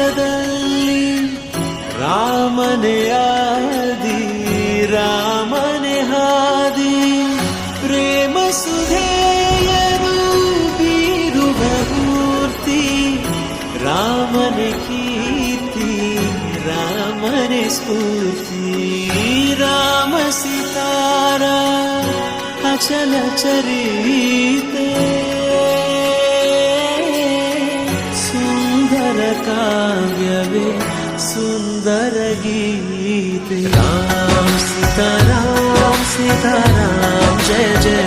ಹೃದಯದಲ್ಲಿ ರಾಮನೆಯಾದಿ ರಾಮನೆ ಹಾದಿ ಪ್ರೇಮ ಸುಧೇಯರು ಬೀರುವ ಮೂರ್ತಿ ರಾಮನ ಕೀರ್ತಿ ರಾಮನ ಸ್ಫೂರ್ತಿ ರಾಮ ಸಿತಾರ ಅಚಲ ಚರೀ काव्यवे सुन्दरगीते राम सीताराम सीताराम जय जय